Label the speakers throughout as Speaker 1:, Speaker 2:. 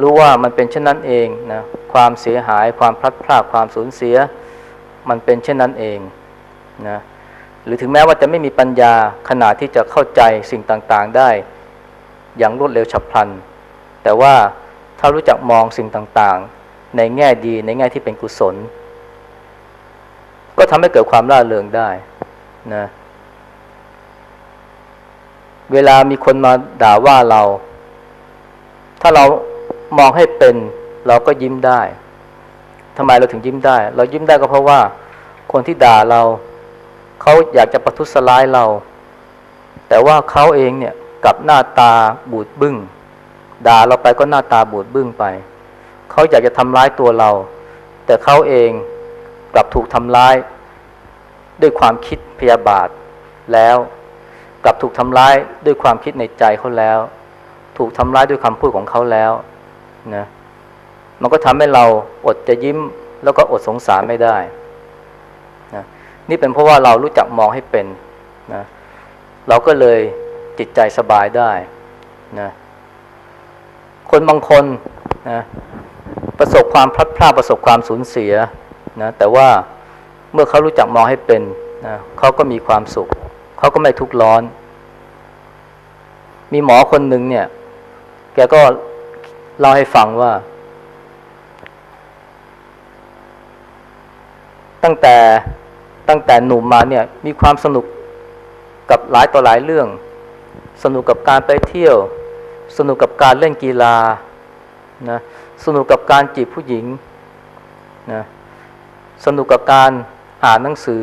Speaker 1: รู้ว่ามันเป็นเช่นนั้นเองนะความเสียหายความพลัดพรากความสูญเสีย มันเป็นเช่นนั้นเองนะหรือถึงแม้ว่าจะไม่มีปัญญาขนาดที่จะเข้าใจสิ่งต่างๆ ได้อย่างรวดเร็วฉับพลัน แต่ว่าถ้ารู้จักมองสิ่งต่างๆ ในแง่ดีในแง่ที่เป็นกุศล ก็ทำให้เกิดความร่าเริงได้นะเวลามีคนมาด่าว่าเรา ถ้าเรา มองให้เป็นเราก็ยิ้มได้ทำไมเราถึงยิ้มได้ เรายิ้มได้ก็เพราะว่าคนที่ด่าเรา เขาอยากจะประทุษร้ายเรา แต่ว่าเขาเองเนี่ยกลับหน้าตาบูดบึง้งด่าเราไปก็หน้าตาบูดบึ้งไป เขาอยากจะทำร้ายตัวเรา แต่เขาเองกลับถูกทำร้าย ด้วยความคิดพยาบาทแล้ว กลับถูกทำร้ายด้วยความคิดในใจเขาแล้ว ถูกทำร้ายด้วยคำพูดของเขาแล้ว นะมันก็ทำให้เราอดจะยิ้มแล้วก็อดสงสารไม่ได้นะนี่เป็นเพราะว่าเรารู้จักมองให้เป็นนะเราก็เลยจิตใจสบายได้นะคนบางคนนะประสบความพลัดพรากประสบความสูญเสียนะแต่ว่าเมื่อเขารู้จักมองให้เป็นนะเขาก็มีความสุข เขาก็ไม่ทุกข์ร้อน มีหมอคนหนึ่งเนี่ย แกก็ เล่าให้ฟังว่า ตั้งแต่ตั้งแต่หนุ่มมาเนี่ยมีความสนุกกับหลายต่อหลายเรื่อง สนุกกับการไปเที่ยว สนุกกับการเล่นกีฬานะสนุกกับการจีบผู้หญิงนะสนุกกับการอ่านหนังสือ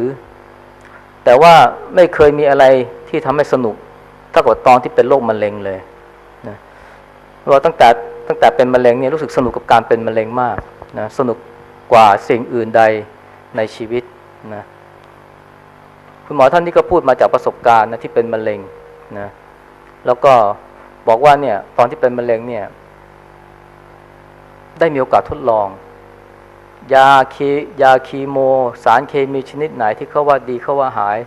Speaker 1: แต่ว่าไม่เคยมีอะไรที่ทำให้สนุกเท่ากับตอนที่เป็นโรคมะเร็งเลยนะเราตั้งแต่ ตั้งแต่เป็นมะเร็งเนี่ยรู้สึกสนุกกับการเป็นมะเร็งมากนะสนุกกว่าสิ่งอื่นใดในชีวิตนะคุณหมอท่านนี้ก็พูดมาจากประสบการณ์นะที่เป็นมะเร็งนะแล้วก็บอกว่าเนี่ยตอนที่เป็นมะเร็งเนี่ยได้มีโอกาสทดลอง ยาเคยาคีโม สารเคมีชนิดไหนที่เขาว่าดีเขาว่าหาย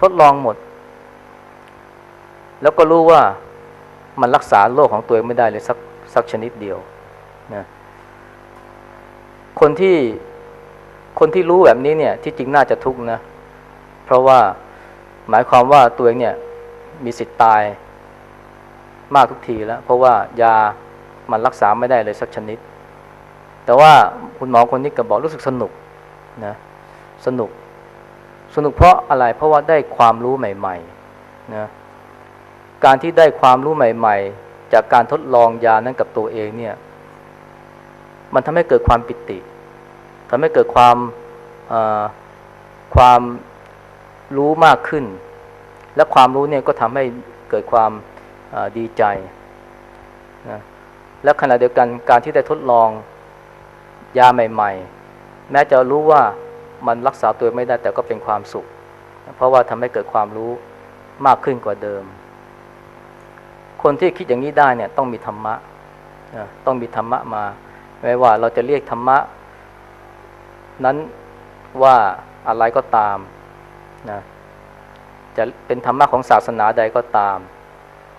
Speaker 1: ทดลองหมด แล้วก็รู้ว่ามันรักษาโรคของตัวเองไม่ได้เลยสัก สักชนิดเดียวนะคนที่คนที่รู้แบบนี้เนี่ย ที่จริงน่าจะทุกข์นะ เพราะว่าหมายความว่าตัวเองเนี่ย มีสิทธิ์ตายมากทุกทีแล้ว เพราะว่ายามันรักษาไม่ได้เลยสักชนิด แต่ว่าคุณหมอคนนี้ก็บอกรู้สึกสนุกนะสนุก สนุกเพราะอะไรเพราะว่าได้ความรู้ใหม่ๆนะการที่ได้ความรู้ใหม่ ๆ จากการทดลองยานั้นกับตัวเองเนี่ย มันทำให้เกิดความปิติทำให้เกิดความความรู้มากขึ้น และความรู้เนี่ยก็ทำให้เกิดความดีใจนะและขณะเดียวกันการที่ได้ทดลองยาใหม่ ๆ แม้จะรู้ว่ามันรักษาตัวไม่ได้แต่ก็เป็นความสุข เพราะว่าทำให้เกิดความรู้มากขึ้นกว่าเดิม คนที่คิดอย่างนี้ได้เนี่ยต้องมีธรรมะต้องมีธรรมะมาไม่ว่าเราจะเรียกธรรมะ นั้นว่าอะไรก็ตามนะจะเป็นธรรมะของศาสนาใดก็ตาม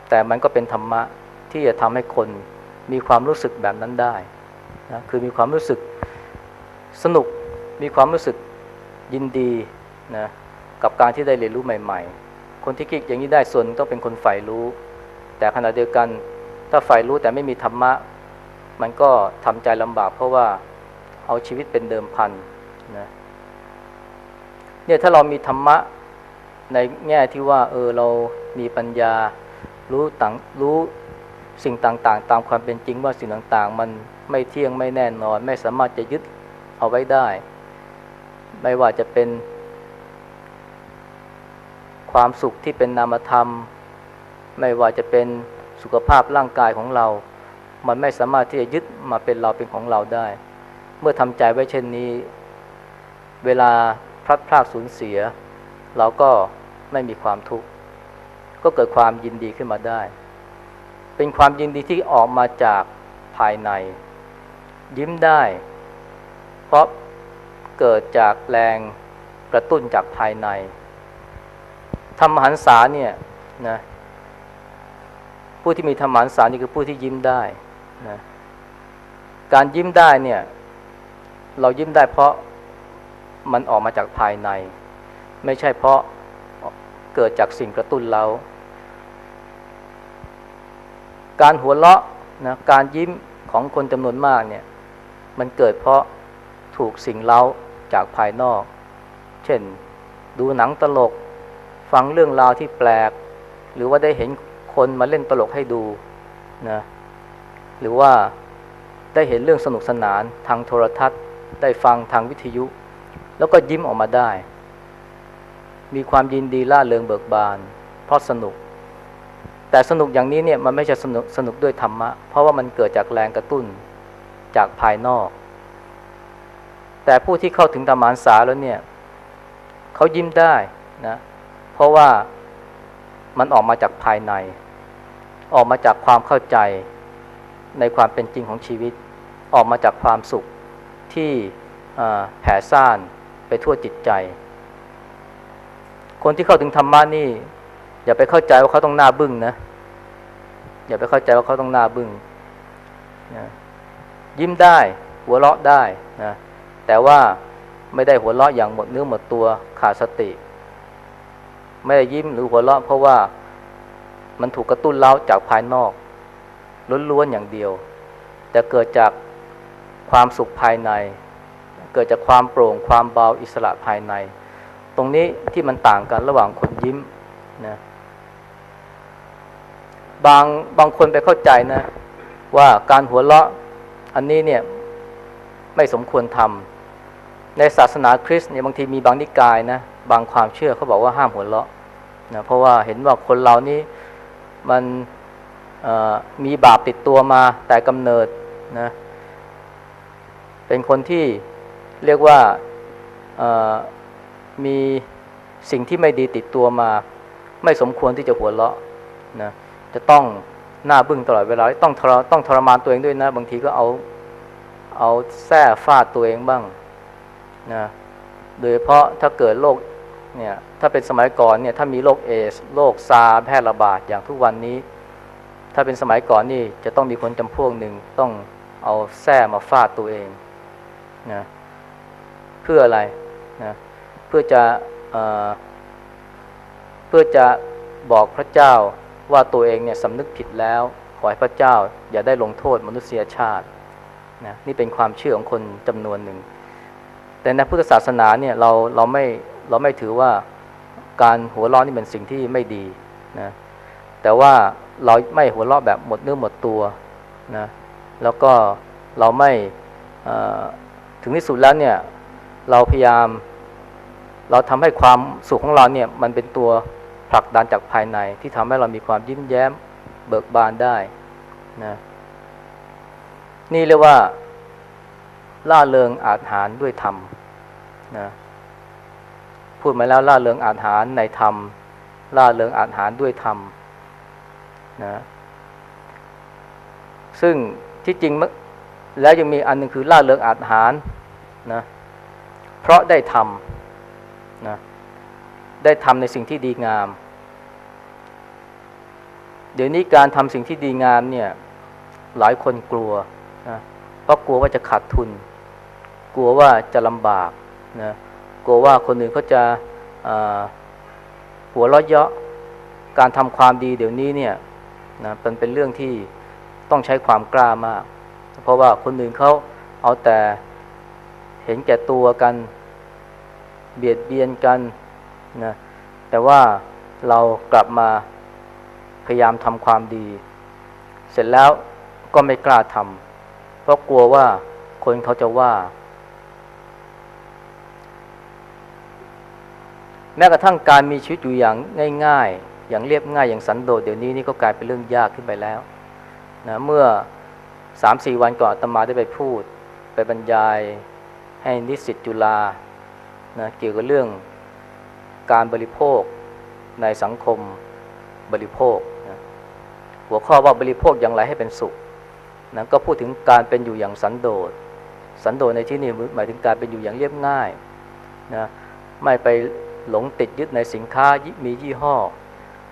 Speaker 1: แต่มันก็เป็นธรรมะที่จะทำให้คนมีความรู้สึกแบบนั้นได้นะคือมีความรู้สึกสนุกมีความรู้สึกยินดีนะกับการที่ได้เรียนรู้ใหม่ ๆ คนที่คิดอย่างนี้ได้ส่วนต้องเป็นคนใฝ่รู้ แต่ขณะเดียวกัน ถ้าใฝ่รู้แต่ไม่มีธรรมะ มันก็ทำใจลำบากเพราะว่าเอาชีวิตเป็นเดิมพันนะเนี่ยถ้าเรามีธรรมะในแง่ที่ว่าเออเรามีปัญญารู้ต่างรู้สิ่งต่างๆ ตามความเป็นจริงว่าสิ่งต่างๆ มันไม่เที่ยงไม่แน่นอน ไม่สามารถจะยึดเอาไว้ได้ ไม่ว่าจะเป็นความสุขที่เป็นนามธรรม ไม่ว่าจะเป็นสุขภาพร่างกายของเรา มันไม่สามารถที่จะยึดมาเป็นเราเป็นของเราได้ เมื่อทำใจไว้เช่นนี้ เวลาพลัดพรากสูญเสีย เราก็ไม่มีความทุกข์ ก็เกิดความยินดีขึ้นมาได้ เป็นความยินดีที่ออกมาจากภายใน ยิ้มได้ เพราะเกิดจากแรงกระตุ้นจากภายในธรรมหันษาเนี่ยนะ ผู้ที่มีธรรมหันษานี่คือผู้ที่ยิ้มได้นะการยิ้มได้เนี่ยเรายิ้มได้เพราะมันออกมาจากภายใน ไม่ใช่เพราะเกิดจากสิ่งกระตุ้นเราการหัวเราะนะการยิ้มของคนจำนวนมากเนี่ยมันเกิดเพราะถูกสิ่งเล้าจากภายนอก เช่น ดูหนังตลก ฟังเรื่องราวที่แปลก หรือว่าได้เห็น คนมาเล่นตลกให้ดูนะหรือว่าได้เห็นเรื่องสนุกสนานทางโทรทัศน์ ได้ฟังทางวิทยุ แล้วก็ยิ้มออกมาได้ มีความยินดีล่าเริงเบิกบาน เพราะสนุก แต่สนุกอย่างนี้เนี่ยมันไม่ใช่สนุกสนุกด้วยธรรมะ เพราะว่ามันเกิดจากแรงกระตุ้นจากภายนอก แต่ผู้ที่เข้าถึงธรรมานสาแล้วเนี่ยเขายิ้มได้นะเพราะว่า มันออกมาจากภายใน ออกมาจากความเข้าใจในความเป็นจริงของชีวิต ออกมาจากความสุขที่แผ่ซ่านไปทั่วจิตใจ คนที่เข้าถึงธรรมะนี่ อย่าไปเข้าใจว่าเขาต้องหน้าบึ้งนะ อย่าไปเข้าใจว่าเขาต้องหน้าบึ้งนะยิ้มได้ หัวเราะได้นะแต่ว่าไม่ได้หัวเราะอย่างหมดเนื้อหมดตัวขาดสติ ไม่ได้ยิ้มหรือหัวเราะเพราะว่ามันถูกกระตุ้นเล้าจากภายนอกล้วนๆอย่างเดียว แต่เกิดจากความสุขภายใน เกิดจากความโปร่งความเบาอิสระภายใน ตรงนี้ที่มันต่างกันระหว่างคนยิ้มนะบางบางคนไปเข้าใจนะ ว่าการหัวเราะอันนี้เนี่ยไม่สมควรทำในศาสนาคริสต์เนี่ยบางทีมีบางนิกายนะ บางความเชื่อเขาบอกว่าห้ามหัวเราะนะเพราะว่าเห็นว่าคนเรานี่มันมีบาปติดตัวมาแต่กำเนิดนะเป็นคนที่เรียกว่ามีสิ่งที่ไม่ดีติดตัวมา ไม่สมควรที่จะหัวเราะนะจะต้องหน้าบึ้งตลอดเวลาต้องทรต้องทรมานตัวเองด้วยนะ บางทีก็เอาเอาแส้ฟาดตัวเองบ้างนะโดยเฉพาะถ้าเกิดโรค เนี่ยถ้าเป็นสมัยก่อนเนี่ยถ้ามีโรคเอสโรคซาแพร่ระบาดอย่างทุกวันนี้ ถ้าเป็นสมัยก่อนนี่จะต้องมีคนจำพวกหนึ่งต้องเอาแส้มาฟาดตัวเองนะเพื่ออะไรนะเพื่อจะเเพื่อจะบอกพระเจ้าว่าตัวเองเนี่ยสำนึกผิดแล้ว ขอให้พระเจ้าอย่าได้ลงโทษมนุษยชาตินะนี่เป็นความเชื่อของคนจำนวนหนึ่ง แต่ในพุทธศาสนาเนี่ยเราเราไม่ เราไม่ถือว่าการหัวเราะนี่เป็นสิ่งที่ไม่ดีนะแต่ว่าเราไม่หัวเราะแบบหมดเนื้อหมดตัวนะแล้วก็เราไม่ถึงที่สุดแล้วเนี่ยเราพยายาม เราทำให้ความสุขของเราเนี่ยมันเป็นตัวผลักดันจากภายในที่ทำให้เรามีความยิ้มแย้มเบิกบานได้นะนี่เรียกว่าล่าเริงอาจหารด้วยธรรมนะ พูดมาแล้วล่าเริงอาหารในธรรมล่าเริงอาหารด้วยธรรมนะซึ่งที่จริงแล้วยังมีอันนึงคือล่าเริงอาหารนะเพราะได้ทำนะได้ทำในสิ่งที่ดีงาม เดี๋ยวนี้การทำสิ่งที่ดีงามเนี่ยหลายคนกลัวนะเพราะกลัวว่าจะขาดทุน กลัวว่าจะลำบากนะ กลัวว่าคนอื่นเขาจะหัวเราะเยาะการทำความดีเดี๋ยวนี้เนี่ยนะเป็นเป็นเรื่องที่ต้องใช้ความกล้ามาก เพราะว่าคนอื่นเขาเอาแต่เห็นแก่ตัวกันเบียดเบียนกันนะแต่ว่าเรากลับมาพยายามทำความดี เสร็จแล้วก็ไม่กล้าทำเพราะกลัวว่าคนเขาจะว่า แม้กระทั่งการมีชีวิตอยู่อย่างง่าย ๆ อย่างเรียบง่ายอย่างสันโดษเดี๋ยวนี้นี่ก็กลายเป็นเรื่องยากขึ้นไปแล้วนะเมื่อสามสี่วันก่อนตมาได้ไปพูด ไปบรรยายให้นิสิตจุฬานะเกี่ยวกับเรื่องการบริโภคในสังคมบริโภคนะหัวข้อว่าบริโภคอย่างไรให้เป็นสุขนะก็พูดถึงการเป็นอยู่อย่างสันโดษ สันโดษในที่นี้หมายถึงการเป็นอยู่อย่างเรียบง่ายนะไม่ไป หลงติดยึดในสินค้ามียี่ห้อ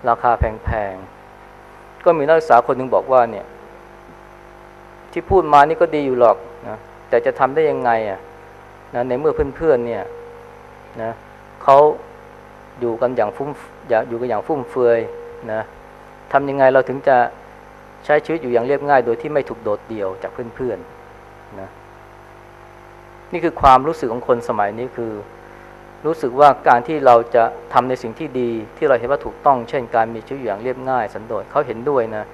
Speaker 1: ราคาแพงๆ ก็มีนักศึกษาคนหนึ่งบอกว่าเนี่ย ที่พูดมานี่ก็ดีอยู่หรอกนะแต่จะทำได้ยังไงอะนะในเมื่อเพื่อนๆเนี่ยนะเขาอยู่กันอย่างฟุ่มอย,อยู่กันอย่างฟุ่มเฟือยนะทำยังไงเราถึงจะใช้ชีวิตอยู่อย่างเรียบง่าย โดยที่ไม่ถูกโดดเดี่ยวจากเพื่อนๆนะนี่คือความรู้สึกของคนสมัยนี้คือ รู้สึกว่าการที่เราจะทำในสิ่งที่ดีที่เราเห็นว่าถูกต้อง เช่นการมีชีวิตอยู่อย่างเรียบง่ายสันโดษเขาเห็นด้วยนะ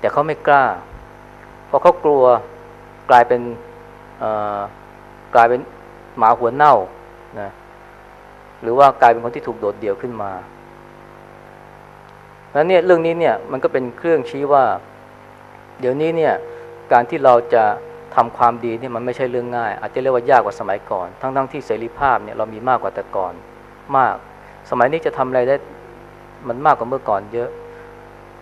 Speaker 1: แต่เขาไม่กล้า เพราะเขากลัวกลายเป็นกลายเป็นหมาหัวเน่านะหรือว่ากลายเป็นคนที่ถูกโดดเดี่ยวขึ้นมาแล้วเนี่ยเรื่องนี้เนี่ยมันก็เป็นเครื่องชี้ว่า เดี๋ยวนี้เนี่ยการที่เราจะ ทำความดีนี่มันไม่ใช่เรื่องง่าย อาจจะเรียกว่ายากกว่าสมัยก่อน ทั้งๆทที่เสรีภาพเนี่ยเรามีมากกว่าแต่ก่อนมาก สมัยนี้จะทำอะไรได้มันมากกว่าเมื่อก่อนเยอะ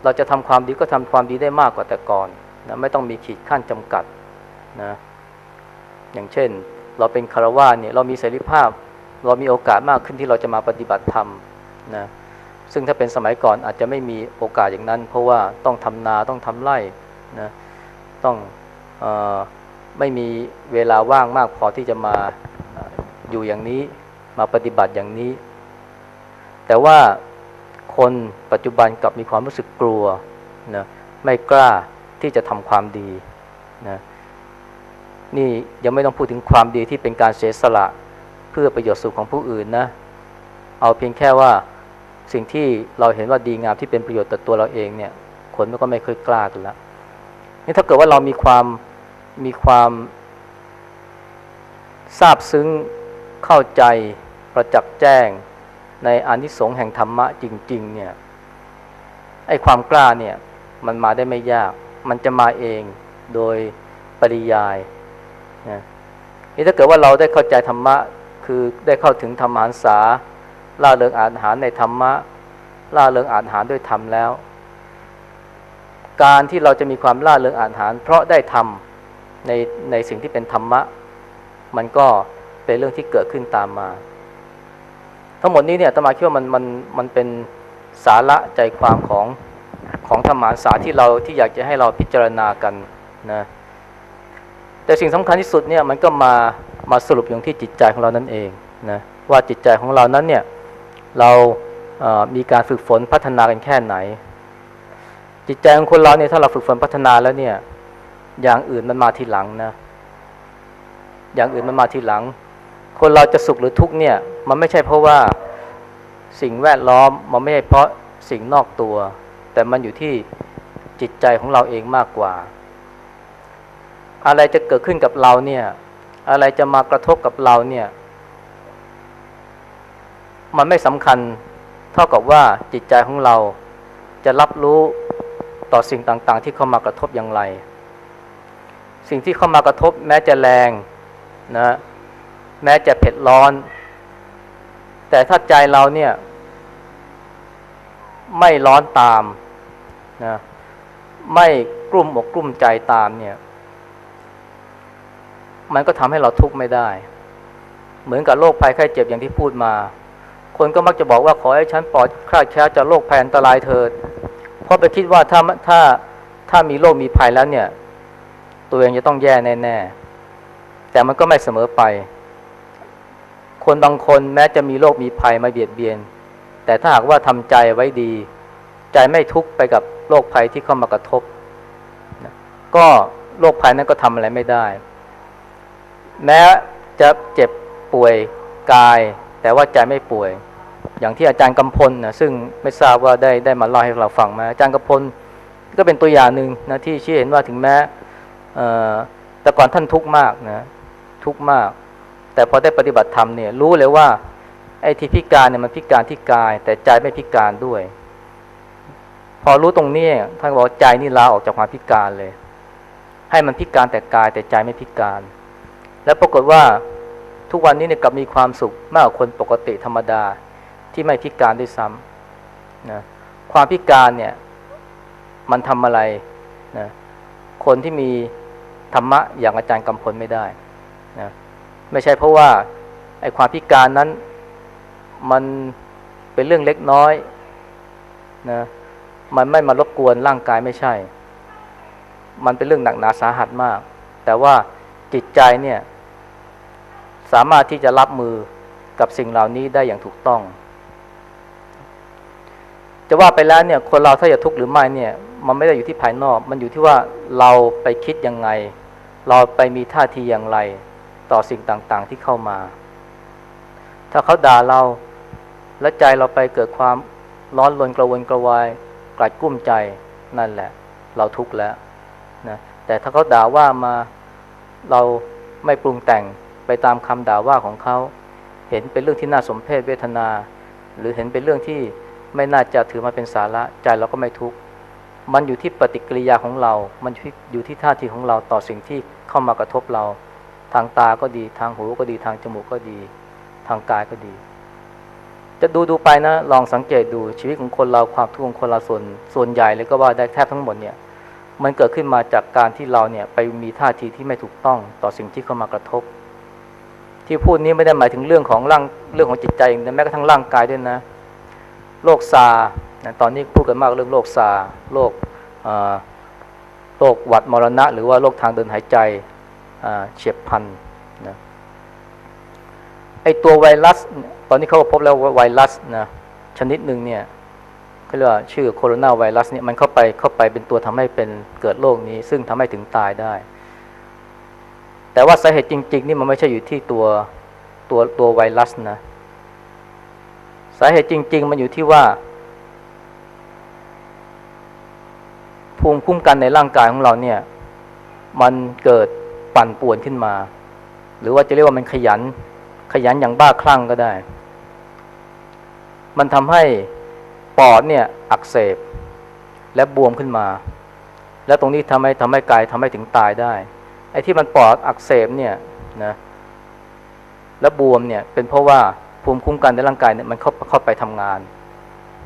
Speaker 1: เราจะทำความดีก็ทำความดีได้มากกว่าแต่ก่อนนะไม่ต้องมีขีดขั้นจำกัดนะอย่างเช่น เราเป็นคารวะเนี่ยเรามีเสรีภาพ เรามีโอกาสมากขึ้นที่เราจะมาปฏิบัติธรรมนะซึ่งถ้าเป็นสมัยก่อนอาจจะไม่มีโอกาสอย่างนั้น เพราะว่าต้องทำนาต้องทำไร่นะต้องเออ ไม่มีเวลาว่างมากพอที่จะมาอยู่อย่างนี้มาปฏิบัติอย่างนี้ แต่ว่าคนปัจจุบันกลับมีความรู้สึกกลัวนะไม่กล้าที่จะทำความดีนะนี่ยังไม่ต้องพูดถึงความดีที่เป็นการเสียสละเพื่อประโยชน์สุขของผู้อื่นนะ เอาเพียงแค่ว่าสิ่งที่เราเห็นว่าดีงามที่เป็นประโยชน์ต่อตัวเราเองเนี่ย คนก็ไม่เคยกล้ากันแล้วนี่ถ้าเกิดว่าเรามีความ มีความทราบซึ้งเข้าใจประจักษ์แจ้งในอนิสงส์แห่งธรรมะจริง ๆ เนี่ยไอ้ความกล้าเนี่ยมันมาได้ไม่ยาก มันจะมาเองโดยปริยายนะนี่ถ้าเกิดว่าเราได้เข้าใจธรรมะ คือได้เข้าถึงธรรมหันษาล่าเริงอาหารในธรรมะล่าเริงอาหารด้วยธรรมแล้ว การที่เราจะมีความล่าเริงอาหาร เพราะได้ทำ ในในสิ่งที่เป็นธรรมะ มันก็เป็นเรื่องที่เกิดขึ้นตามมา ทั้งหมดนี้เนี่ยตมาคิดว่ามันมันมันเป็นสาระใจความของของธรรมานสาที่เราที่อยากจะให้เราพิจารณากันนะแต่สิ่งสำคัญที่สุดเนี่ยมันก็มามาสรุปอย่างที่จิตใจของเรานั่นเองนะว่าจิตใจของเรานั้นเนี่ยเราเอ่อมีการฝึกฝนพัฒนากันแค่ไหน จิตใจของคนเราเนี่ยถ้าเราฝึกฝนพัฒนาแล้วเนี่ย อย่างอื่นมันมาทีหลังนะ อย่างอื่นมันมาทีหลัง คนเราจะสุขหรือทุกข์เนี่ย มันไม่ใช่เพราะว่าสิ่งแวดล้อมมันไม่ใช่เพราะสิ่งนอกตัว แต่มันอยู่ที่จิตใจของเราเองมากกว่า อะไรจะเกิดขึ้นกับเราเนี่ย อะไรจะมากระทบกับเราเนี่ย มันไม่สำคัญเท่ากับว่าจิตใจของเราจะรับรู้ต่อสิ่งต่างๆ ที่เข้ามากระทบอย่างไร สิ่งที่เข้ามากระทบแม้จะแรงนะแม้จะเผ็ดร้อน แต่ถ้าใจเราเนี่ย ไม่ร้อนตามนะไม่กลุ่มอกกลุ่มใจตามเนี่ย มันก็ทำให้เราทุกข์ไม่ได้ เหมือนกับโรคภัยไข้เจ็บอย่างที่พูดมา คนก็มักจะบอกว่าขอให้ฉันปลอดคลาดแคล้วจากโรคภัยอันตรายเถิด เพราะไปคิดว่าถ้าถ้าถ้ามีโรคมีภัยแล้วเนี่ย ตัวเองจะต้องแย่แน่ๆแต่มันก็ไม่เสมอไป คนบางคนแม้จะมีโรคมีภัยมาเบียดเบียน แต่ถ้าหากว่าทำใจไว้ดี ใจไม่ทุกข์ไปกับโรคภัยที่เข้ามากระทบนะก็โรคภัยนั้นก็ทำอะไรไม่ได้ แม้จะเจ็บป่วยกาย แต่ว่าใจไม่ป่วย อย่างที่อาจารย์กำพลนะซึ่งไม่ทราบว่าได้ได้มาเล่าให้เราฟังไหมาอาจารย์กำพลก็เป็นตัวอย่างหนึ่งนะที่ชี้เห็นว่าถึงแม้ แต่ก่อนท่านทุกข์มากนะทุกข์มาก แต่พอได้ปฏิบัติธรรมเนี่ยรู้เลยว่าไอ้ที่พิการเนี่ยมันพิการที่กาย แต่ใจไม่พิการด้วย พอรู้ตรงนี้ท่านบอกใจนี่ลาออกจากความพิการเลย ให้มันพิการแต่กายแต่ใจไม่พิการ แล้วปรากฏว่าทุกวันนี้เนี่ยกลับมีความสุขมากกว่าคนปกติธรรมดาที่ไม่พิการด้วยซ้ำนะความพิการเนี่ย มันทำอะไรนะคนที่มี ธรรมะอย่างอาจารย์กำพลไม่ได้นะไม่ใช่เพราะว่าไอ้ความพิการนั้นมันเป็นเรื่องเล็กน้อยนะมันไม่มารบกวนร่างกายไม่ใช่ มันเป็นเรื่องหนักหนาสาหัสมาก แต่ว่าจิตใจเนี่ย สามารถที่จะรับมือกับสิ่งเหล่านี้ได้อย่างถูกต้อง จะว่าไปแล้วเนี่ย คนเราถ้าจะทุกข์หรือไม่เนี่ย มันไม่ได้อยู่ที่ภายนอก มันอยู่ที่ว่าเราไปคิดยังไง เราไปมีท่าทีอย่างไรต่อสิ่งต่างๆที่เข้ามา ถ้าเขาด่าเราและใจเราไปเกิดความร้อนรนกระวนกระวายกลัดกุ้มใจนั่นแหละ เราทุกข์แล้วนะแต่ถ้าเขาด่าว่ามาเราไม่ปรุงแต่งไปตามคำด่าว่าของเขาเห็นเป็นเรื่องที่น่าสมเพชเวทนา หรือเห็นเป็นเรื่องที่ไม่น่าจะถือมาเป็นสาระใจเราก็ไม่ทุกข์ มันอยู่ที่ปฏิกิริยาของเรา มันอยู่ที่อยู่ที่ท่าทีของเราต่อสิ่งที่เข้ามากระทบเรา ทางตาก็ดี ทางหูก็ดี ทางจมูกก็ดี ทางกายก็ดี จะดูดูไปนะ ลองสังเกตดูชีวิตของคนเราความทุกข์ของคนเราส่วนส่วนใหญ่เลยก็ว่าได้แทบทั้งหมดเนี่ย มันเกิดขึ้นมาจากการที่เราเนี่ยไปมีท่าทีที่ไม่ถูกต้องต่อสิ่งที่เข้ามากระทบ ที่พูดนี้ไม่ได้หมายถึงเรื่องของร่างเรื่องของจิตใจเองเดียวแม้กระทั่งร่างกายด้วยนะ โรคซา นะตอนนี้พูดกันมากเรื่องโรคซาโรคโรคหวัดมรณะ หรือว่าโรคทางเดินหายใจเฉียบพันนะไอตัวไวรัส ตอนนี้เขาก็พบแล้วว่าไวรัสนะชนิดหนึ่งเนี่ยเขาเรียกว่าชื่อโคโรนาไวรัสเนี่ยมันเข้าไปเข้าไปเป็นตัวทำให้เป็นเกิดโรคนี้ ซึ่งทำให้ถึงตายได้ แต่ว่าสาเหตุจริง ๆ นี่มันไม่ใช่อยู่ที่ตัวตัวตัวไวรัสนะ สาเหตุจริง ๆ มันอยู่ที่ว่า ภูมิคุ้มกันในร่างกายของเราเนี่ย มันเกิดปั่นป่วนขึ้นมา หรือว่าจะเรียกว่ามันขยัน ขยันอย่างบ้าคลั่งก็ได้ มันทำให้ปอดเนี่ยอักเสบ และบวมขึ้นมา แล้วตรงนี้ทำให้ทำให้กายทำให้ถึงตายได้ ไอ้ที่มันปอดอักเสบเนี่ยนะและบวมเนี่ยเป็นเพราะว่าภูมิคุ้มกันในร่างกายเนี่ยมันเข้าเข้าไปทำงาน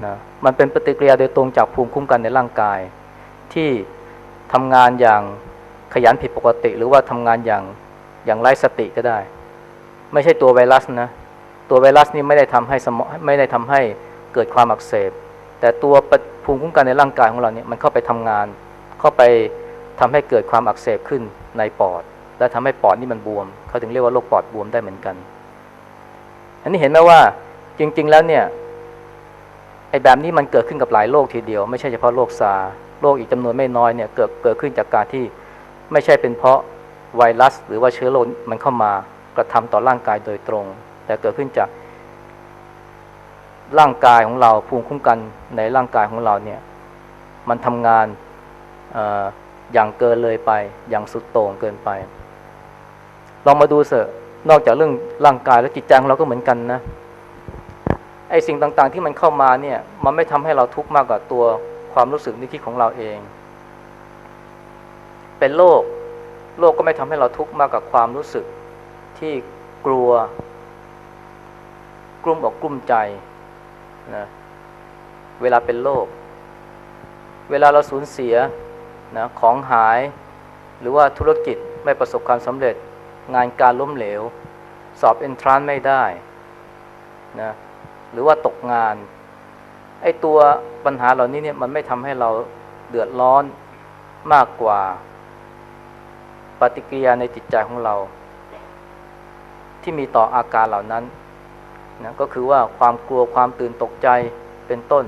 Speaker 1: นะมันเป็นปฏิกิริยาโดยตรงจากภูมิคุ้มกันในร่างกาย ที่ทำงานอย่างขยันผิดปกติ หรือว่าทำงานอย่างอย่างไร้สติก็ได้ ไม่ใช่ตัวไวรัสนะตัวไวรัสนี่ไม่ได้ทำให้สมองไม่ได้ทำให้เกิดความอักเสบ แต่ตัวภูมิคุ้มกันในร่างกายของเราเนี่ยมันเข้าไปทำงาน เข้าไปทำให้เกิดความอักเสบขึ้นในปอด และทำให้ปอดนี่มันบวม เขาถึงเรียกว่าโรคปอดบวมได้เหมือนกัน อันนี้เห็นไหมว่าจริง ๆ แล้วเนี่ยไอ้แบบนี้มันเกิดขึ้นกับหลายโรคทีเดียว ไม่ใช่เฉพาะโรคซา โรคอีกจำนวนไม่น้อยเนี่ยเกิดเกิดขึ้นจากการที่ไม่ใช่เป็นเพราะไวรัส หรือว่าเชื้อโรคมันเข้ามากระทำต่อร่างกายโดยตรง แต่เกิดขึ้นจากร่างกายของเราภูมิคุ้มกันในร่างกายของเราเนี่ยมันทำงานออย่างเกินเลยไป อย่างสุดโต่งเกินไป ลองมาดูเสอะนอกจากเรื่องร่างกายแล้วจิตใจของเราก็เหมือนกันนะไอ้สิ่งต่างๆที่มันเข้ามาเนี่ยมันไม่ทำให้เราทุกข์มากกว่าตัว ความรู้สึกนึกคิดของเราเอง เป็นโรคโรคก็ไม่ทำให้เราทุกข์มากกว่าความรู้สึกที่กลัว กลุ้มอกกลุ้มใจนะเวลาเป็นโรคเวลาเราสูญเสียนะของหาย หรือว่าธุรกิจไม่ประสบความสำเร็จ งานการล้มเหลว สอบเอนทรานไม่ได้นะหรือว่าตกงาน อ้ตัวปัญหาเหล่านี้เนี่ยมันไม่ทำให้เราเดือดร้อนมากกว่าปฏิกิริยาในจิตใจของเรา ที่มีต่ออาการเหล่านั้นนะก็คือว่าความกลัวความตื่นตกใจเป็นต้น